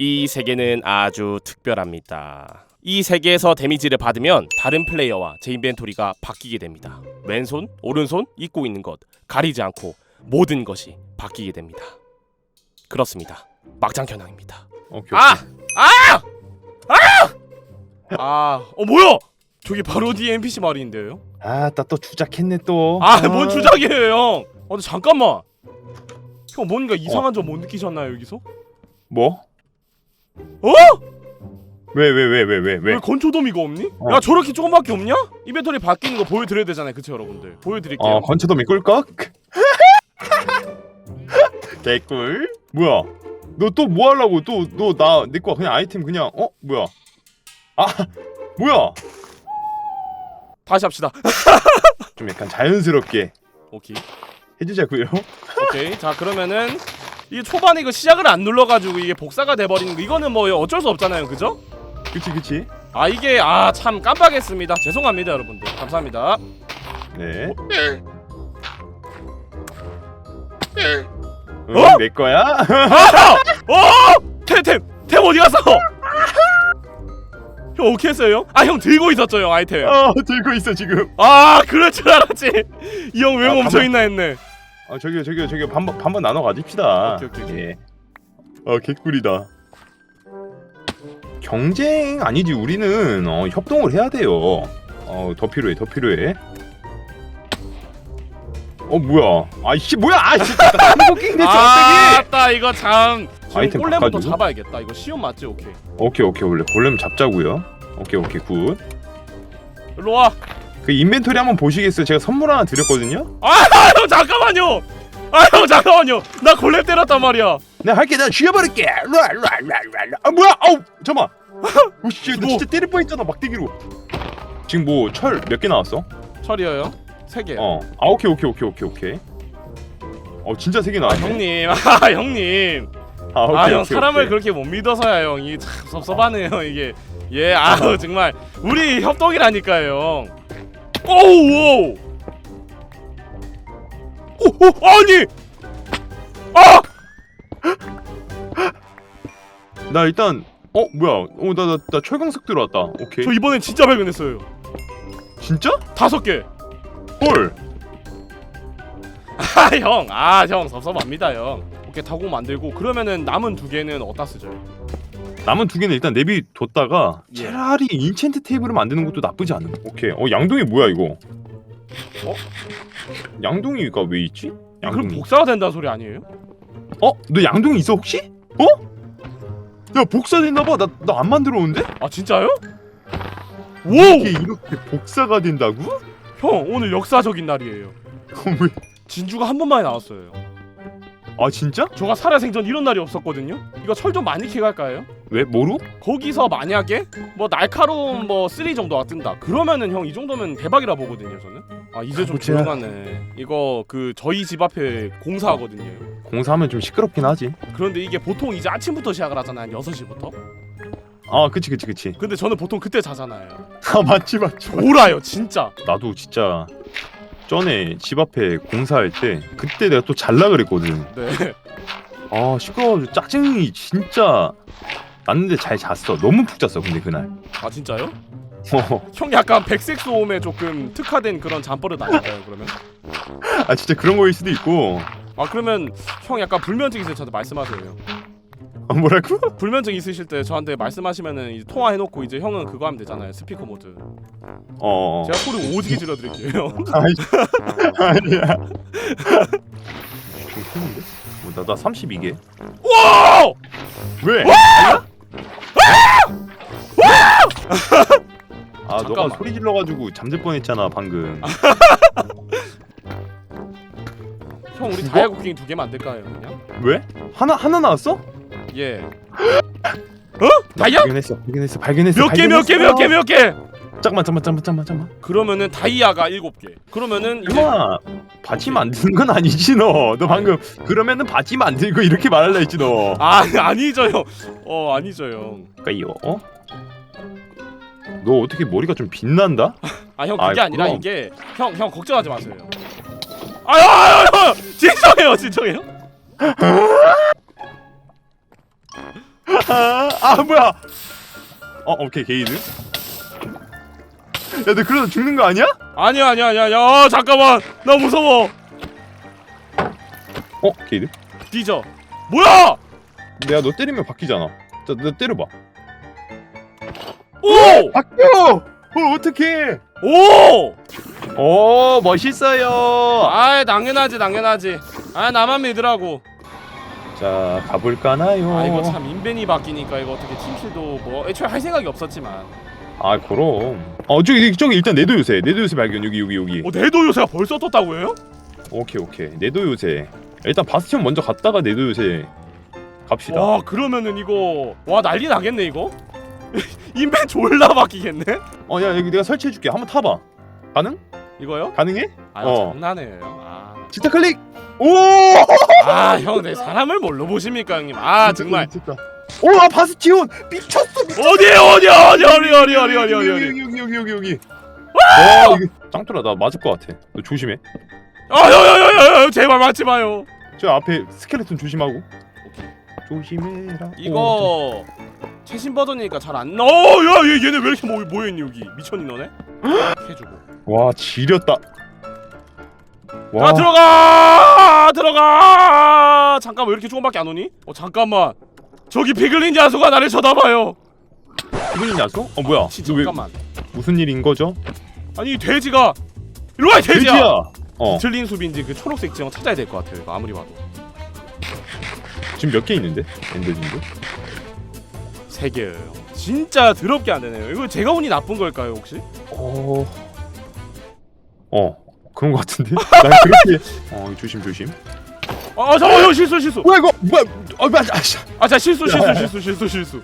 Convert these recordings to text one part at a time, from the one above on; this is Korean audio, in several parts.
이 세계는 아주 특별합니다. 이 세계에서 데미지를 받으면 다른 플레이어와 제 인벤토리가 바뀌게 됩니다. 왼손, 오른손, 입고 있는 것 가리지 않고 모든 것이 바뀌게 됩니다. 그렇습니다. 막장 현황입니다. 오케이. 아! 아! 아! 아, 어 뭐야? 저기 바로 뒤에 NPC 말인데요. 아나 또 주작했네 또. 아, 뭔 주작이에요, 형? 어, 근데 잠깐만. 형 뭔가 이상한 점 못 느끼셨나요 여기서? 뭐? 어? 왜 왜 왜 왜 왜 왜? 왜 건초도미가 없니? 어. 야 저렇게 조금밖에 없냐? 인벤토리 바뀌는 거 보여드려야 되잖아요, 그쵸 여러분들? 보여드릴게요. 어 건초도미 꿀꺽. 개꿀. 뭐야? 너 또 뭐 하려고? 또 너 나 내 거 그냥 아이템 그냥 어 뭐야? 아 뭐야? 다시 합시다. 좀 약간 자연스럽게 오케이, 해주자고요. 오케이. 자 그러면은 이 초반에 이거 시작을 안 눌러가지고 이게 복사가 돼버리는 거 이거는 뭐 어쩔 수 없잖아요, 그죠? 그치 그치. 아 이게 아 참 깜빡했습니다. 죄송합니다, 여러분들. 감사합니다. 네. 응, 어? 내 거야? 어! 템템 템 어디 갔어? 형 오케이 했어요? 아형 들고 있었죠 형 아이템. 어 들고 있어 지금. 아 그럴 줄 알았지. 이 형 왜 아, 멈춰 가만- 있나 했네. 아 저기요 저기요 저기요 반반 반반 나눠 가집시다. 오케이, 오케이, 오케이. 예. 어 개꿀이다. 경쟁 아니지 우리는 어, 협동을 해야 돼요. 어 더 필요해 더 필요해. 어 뭐야? 아이씨 뭐야? 아이씨 한국인 됐지 갑자기. 아따 이거 참. 지금 아이템 골렘부터 바꿔주고? 잡아야겠다. 이거 시험 맞지? 오케이. 오케이 오케이 원래 골렘 잡자고요. 오케이 오케이 굿. 일로 와. 그 인벤토리 한번 보시겠어요? 제가 선물 하나 드렸거든요. 아형 잠깐만요. 아형 잠깐만요. 나 골렘 때렸단 말이야. 내가 할게 내가 죽여버릴게. 랄랄랄랄랄. 아 뭐야? 아우 잠만. 오씨 나 뭐? 진짜 때릴 뻔했잖아 막대기로. 지금 뭐 철 몇 개 나왔어? 철이에요. 세 개. 어. 아 오케이 오케이 오케이 오케이 오케이. 어 진짜 세 개 아 나왔네. 형님. 아 형님. 아, 오케이, 아 형 오케이, 사람을 오케이. 그렇게 못 믿어서야 형 이 참 섭섭하네요 이게 예 아우 정말 우리 협동이라니까요 형 오우 오, 오 아니 아 나 일단 어 뭐야? 어나 나 나 철광석 들어왔다. 오케이. 저 이번엔 진짜 발견했어요 진짜? 다섯 개 헐. 아 형 아 형 섭섭합니다 형 오케이 타고 만들고 그러면은 남은 두 개는 어디다 쓰죠 남은 두 개는 일단 내비 뒀다가 예. 차라리 인챈트 테이블을 만드는 것도 나쁘지 않은. 오케이. 어 양동이 뭐야 이거? 어? 양동이가 왜 있지? 그럼 양동이. 복사가 된다는 소리 아니에요? 어? 너 양동이 있어 혹시? 어? 야 복사됐나 봐. 나 나 안 만들어 온데? 아 진짜요? 이게 오형 이렇게 복사가 된다고? 오늘 역사적인 날이에요 어, 왜? 진주가 한 번만에 나왔어요 아 진짜? 저가 살아생전 이런 날이 없었거든요. 이거 철 좀 많이 캐갈까요? 왜 뭐로? 거기서 만약에 뭐 날카로운 뭐3 정도가 뜬다. 그러면은 형 이 정도면 대박이라 보거든요. 저는. 아 이제 좀 가보자. 조용하네. 이거 그 저희 집 앞에 공사하거든요. 공사하면 좀 시끄럽긴 하지. 그런데 이게 보통 이제 아침부터 시작을 하잖아요. 한 6시부터. 아 그치 그치 그치. 근데 저는 보통 그때 자잖아요. 아 맞지 맞지. 오라요 진짜. 나도 진짜 전에 집 앞에 공사할 때 그때 내가 또 잘라 그랬거든. 네. 아 시끄러워서 짜증이 진짜 났는데 잘 잤어. 너무 푹 잤어. 근데 그날. 아 진짜요? 어, 형 약간 백색 소음에 조금 특화된 그런 잠버릇 아닐까요? 그러면? 아 진짜 그런 거일 수도 있고. 아 그러면 형 약간 불면증 있으면 저한테 말씀하세요. 아, 뭐라고? 불면증 있으실 때 저한테 말씀하시면은 이제 통화해놓고 이제 형은 그거 하면 되잖아요 스피커 모드 어. 어. 제가 소리 오지게 질러드릴게요 아이, 아니야. 좀 큰데? 뭐, 나, 나 32개. 와! 왜? 아, 너가 잠깐만. 소리 질러가지고 잠들 뻔했잖아 방금. 형 우리 죽어? 다이아 쿠킹 두 개만 안 될까요 그냥? 왜? 하나 하나 나왔어? 예 어? 다이아? 발견했어, 발견했어, 발견했어. 몇 개 몇 개 몇 개 몇 개? 잠깐만, 잠깐만, 잠깐만, 잠깐만, 잠깐만. 그러면은 다이아가 일곱 개 그러면은 이제 설마 바지 만드는 건 아니지 너? 너 방금 그러면은 바지 만들고 이렇게 말할라 했지 너. 아 아니죠 형 어 아니죠 형아형 그러니까 이거 어? 너 어떻게 머리가 좀 빛난다? 그게 아이, 아니라 그럼. 이게 형 형 걱정하지 마세요 아유 아유 아유 진정해요 진정해요 아, 아 뭐야? 어 오케이 게이드. 야너 그러다 죽는 거 아니야? 아니야 아니야 아니야 야 잠깐만 나 무서워 어 게이드. 뒤져 뭐야 내가 너 때리면 바뀌잖아. 자, 너 때려봐. 오! 바뀌어! 어 어떡해? 오! 오 멋있어요. 아 당연하지 당연하지 아 나만 믿으라고 자 가볼까나요? 아 이거 참 인벤이 바뀌니까 이거 어떻게 팀킬도 뭐 애초에 할 생각이 없었지만 아 그럼. 어 저기 저기 일단 내도 요새 내도 요새 발견 여기 여기 여기. 어 내도 요새가 벌써 떴다고 해요? 오케이 오케이 내도 요새. 일단 바스티온 먼저 갔다가 내도 요새 갑시다. 와 그러면은 이거 와 난리 나겠네 이거 인벤 졸라 바뀌겠네 어 야 여기 내가 설치해줄게. 한번 타봐. 가능? 이거요? 가능해? 아 어. 장난해요 아. 진짜 클릭. 오! 아, 형, 내 사람을 뭘로 보십니까, 형님? 아, 정말. 미쳤다. 오, 아, 바스티온 미쳤어. 미쳤어. 어디, 어디, 어디, 어디, 어디, 어디, 어디, 어디, 어디. 여기 여기 여기 여기 여기. 와, 이게 짱돌아 나 맞을 것 같아. 너 조심해. 아, 형, 형, 형, 형, 형, 제발 맞지 마요. 저 앞에 스켈레톤 조심하고. 조심해라. 이거 최신 버전이니까 잘 안. 어, 야, 얘, 얘네 왜 이렇게 모여, 모여있니 여기? 미쳤니 너네? 해주고. 와, 지렸다. 와, 아, 들어가, 들어가. 잠깐만, 왜 이렇게 조금밖에 안 오니? 어, 잠깐만. 저기 피글린 야수가 나를 쳐다봐요. 기분이 야수? 어 뭐야? 진짜 왜, 잠깐만. 무슨 일인 거죠? 아니 이 돼지가 일로 와, 이 돼지야. 돼지야. 어, 틀린 숲인지 그 초록색 지형 찾아야 될 것 같아요. 이거 아무리 봐도. 지금 몇 개 있는데? 엔더진도? 세 개예요. 진짜 더럽게 안 되네요. 이거 제가 운이 나쁜 걸까요, 혹시? 어, 어, 그런 것 같은데? 난 그렇게. 어, 조심 조심. 아, 아 잠깐, 형 실수, 실수. 뭐야 이거? 뭐야? 어, 맞아. 아씨. 아, 자 실수, 야, 실수, 야. 실수, 실수, 실수.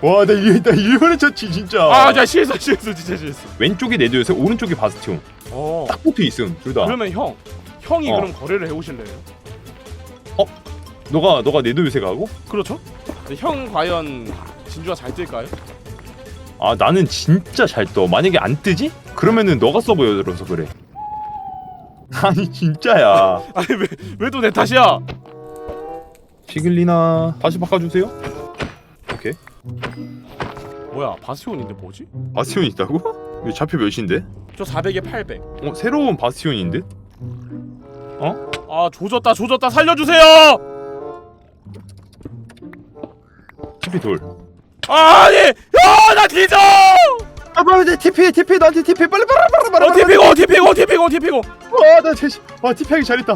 와, 나 이, 나 일본에 쳤지 진짜. 아, 자 실수, 실수, 진짜 실수. 왼쪽에 내도요새 오른쪽에 바스티온. 어. 딱 붙어 있음 둘 다. 그러면 형, 형이 어. 그럼 거래를 해오실래요? 너가 너가 내도 요새 가고? 그렇죠? 근데 형 과연 진주가 잘 뜰까요? 아 나는 진짜 잘 떠. 만약에 안 뜨지? 그러면은 너가 서버 열어서 그래. 아니 진짜야. 아니 왜 왜 또 내 탓이야? 피글리나 다시 바꿔주세요. 오케이. 뭐야 바스티온인데 뭐지? 바스티온 있다고? 이거 좌표 몇인데? 저 400에 800. 어 새로운 바스티온인데? 아 조졌다 조졌다 살려주세요! TP 돌. 아니 야나 뒤져! 아 빨리 TP TP 나한테 TP 빨리 빨리 빨리 어 티피고 티피고 티피고 티피고. 와나 제시 와 TP 하기 잘했다.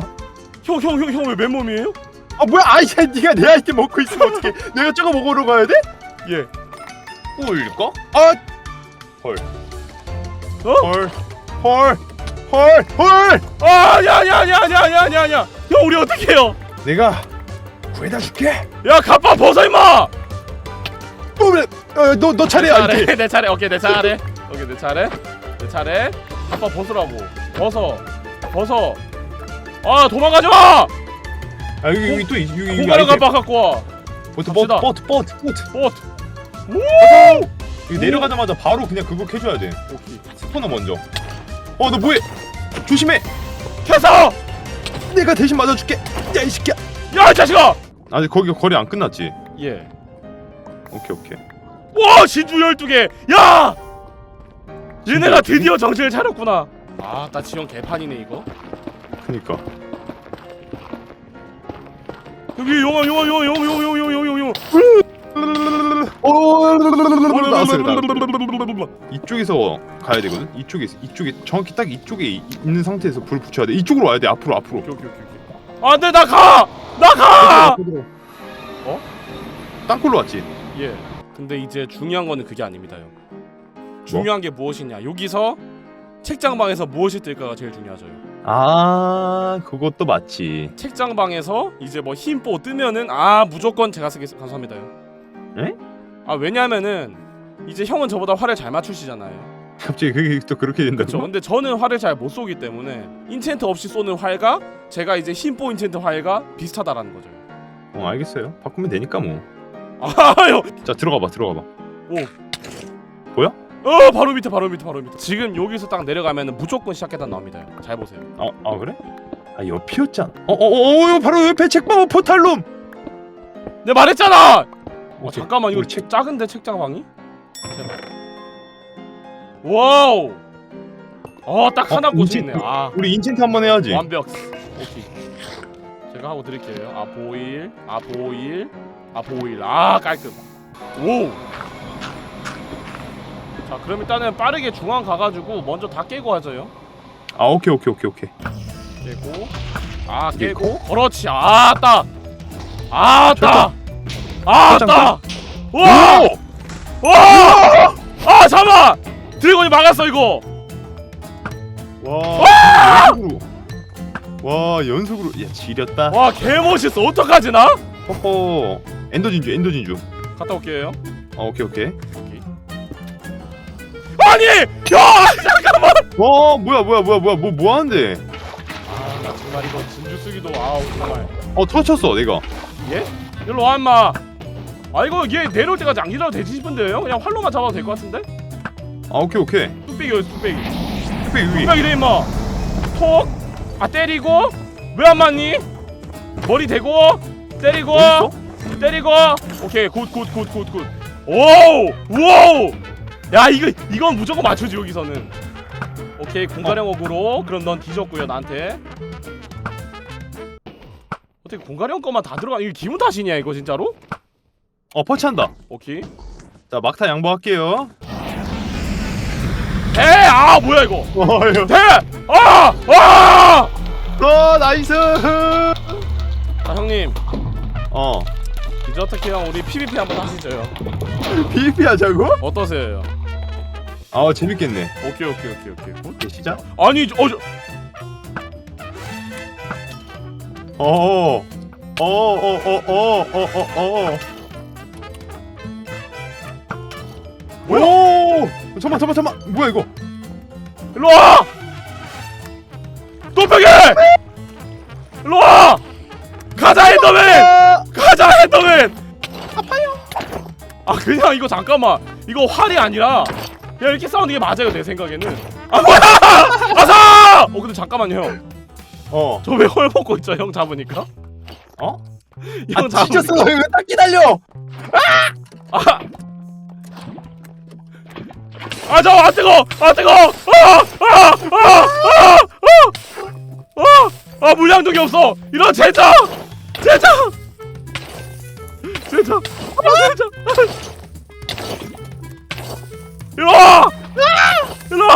형 형 형 형 왜 맨몸이에요? 아 뭐야 아이씨 네가 내 아이템 먹고 있으면 어떡해 내가 저거 먹으러 가야 돼? 예. 꿀까? 아 헐. 어? 헐. 헐. 헐. 헐. 아니야 아니야 아니야 아니야 아니야 아니야 아니야. 형 우리 어떻게 해요? 내가 구해다 줄게. 야 갑바 벗어 임마! 뭐래? 어너너 차례야 내 이제. 차례 내 차례 오케이 내 차례 오케이 내 차례 내 차례 갑바 벗으라고 벗어 벗어 아 도망가지 마! 아 여기 여기 또 이- 여기 여기 아이템. 갑바 갖고 와 보트 갑시다. 보트 보트 보트 보트. 봇! 여기 내려가자마자 바로 그냥 그거 캐줘야 돼. 오케이 스포너 먼저. 어 너 뭐해? 조심해. 켜서! 내가 대신 맞아줄게. 야이 새끼야. 야 이 자식아! 아직 거기 거리 안 끝났지. 예. 오케이 오케이. 와 진주 12개! 야! 얘네가 드디어 정신을 차렸구나 아나 지형 개판이네 이거 그니까. 여기 용암 용암 용암 용암 용암 용암 용암 오 나왔어요. 나왔어요. 이쪽에서 가야 되거든. 이쪽에 이쪽에 정확히 딱 이쪽에 이- 있는 상태에서 불 붙여야 돼. 이쪽으로 와야 돼. 앞으로 앞으로. 오케이 오케이 오케이 오케이. 안돼 나 가! 나 가! 어? 땅굴로 왔지. 예. 근데 이제 중요한 거는 그게 아닙니다, 형. 중요한 게 무엇이냐? 여기서 책장방에서 무엇이 뜰까가 제일 중요하죠. 형. 아 그것도 맞지. 책장방에서 이제 뭐 흰뽀 뜨면은 아 무조건 제가 쓰겠 감사합니다, 형. 에? 아 왜냐면은 이제 형은 저보다 활을 잘 맞추시잖아요. 갑자기 그게 또 그렇게 된다고? 그렇죠. 근데 저는 활을 잘못 쏘기 때문에 인챈트 없이 쏘는 활과 제가 이제 흰뽀 인챈트 활과 비슷하다라는 거죠. 어 알겠어요. 바꾸면 되니까 뭐. 아, 형. 자 들어가 봐 들어가 봐. 어, 바로 밑에 바로 밑에 바로 밑에. 지금 여기서 딱 내려가면은 무조건 시작 계단 나옵니다. 형. 잘 보세요. 아, 아 그래? 아 옆이었잖아. 어어어 어, 어, 바로 옆에 책방 포탈룸. 내 말했잖아. 어, 오케이. 잠깐만 이거 우리 책 작은데 책장방이? 제발. 와우. 어딱 어, 하나 꽂혀 인챈트. 있네. 아 우리 인챈트 한번 해야지. 완벽. 오케이. 제가 하고 드릴게요. 아 보일, 아 보일, 아 보일. 아 깔끔. 오. 자 그럼 일단은 빠르게 중앙 가가지고 먼저 다 깨고 하죠요. 아 오케이 오케이 오케이 오케이. 깨고 아 깨고 그렇지 아따 아따 아따 와! 오! 와! 아 잠깐 드래곤이 막았어 이거 와 연속으로. 와 연속으로 야 지렸다. 와 개멋있어 어떡하지 나? 허허. 엔더 진주 엔더 진주. 갔다 올게요 아 오케이 오케이. 아니 야 잠깐만 와 뭐야 뭐야 뭐야 뭐야 뭐 뭐 하는데? 아 나 정말 이거 진주 쓰기도 아우 정말 어 터쳤어 내가. 예? 일로 와 임마 아 이거 얘 내려올 때까지 안 기다려도 되지 싶은데요? 그냥 활로만 잡아도 될 것 같은데? 아 오케이 오케이. 뚝배기 어디 뚝배기 흑백 위위. 뚝배기래 임마 톡 아 때리고 왜 안 맞니? 머리 대고 때리고 어딨어? 때리고 오케이 굿 굿 굿 굿굿 오우 우와우 야 이거 이건 무조건 맞추지 여기서는 오케이 공가령 어그로 그럼 넌 뒤졌고요 나한테 어떻게 공가령 거만 다 들어가 이거 기분 탓이냐 이거 진짜로? 어 퍼치한다. 오케이 자 막타 양보할게요. 대아 뭐야 이거 어휴. 대아아 아! 어 나이스. 자 형님 어 이제 어떻게 형 우리 PVP 한번 하시죠요 PVP 하자고? 어떠세요? 아 재밌겠네. 오케이 오케이 오케이 오케이 굿. 오케이 시작. 아니 저- 어 저, 어. 어, 어, 어, 어, 어, 어, 어. 뭐야? 오! 잠만, 잠만, 잠만. 뭐야 이거? 일로 와! 또벽에! 가자 엔더맨! 아! 가자 엔더맨! 아파요. 아 그냥 이거 잠깐만 이거 활이 아니라 그냥 이렇게 싸우는 게 맞아요 내 생각에는. 아 뭐야! 아사! 어 근데 잠깐만요 형. 어. 저왜 헐 먹고 있죠 형 잡으니까? 어? 형 아, 잡으니까. 지쳤어. 왜딱 기다려? 아! 아, 저, 아, 뜨거! 아, 뜨거! 아! 아! 아! 아! 아! 아! 아, 물량동이 없어! 이런 젠장! 젠장! 젠장! 아, 젠장! 일로 와! 일로 와!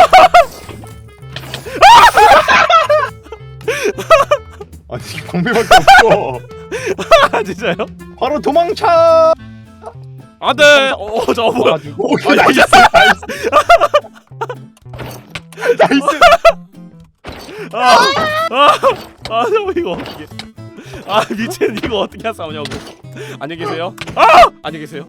아니 광배밖에 없어. 아, 진짜요? 바로 도망쳐. 안 돼! 어, 저 뭐야? 오, 아, 나이스, 나이스. 나이스. 아, 아, 아, 저 이거 어떻게? 아, 미친 이거 어떻게 싸우냐고. 안녕히 계세요. 아, 안녕히 계세요.